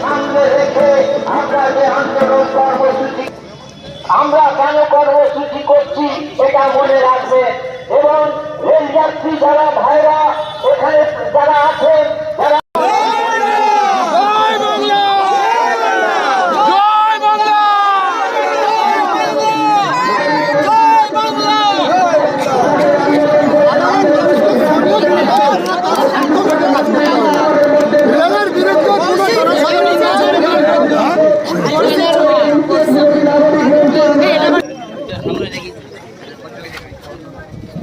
সামনে রেখে আমরা যে আন্দোলন কর্মসূচি, আমরা কেন কর্মসূচি করছি, এটা মনে রাখবে। এবং রেল যাত্রী যারা ভাইরা এখানে যারা আছেন যারা রেলের বিরুদ্ধে কোনো জনসাধারণ তাহলে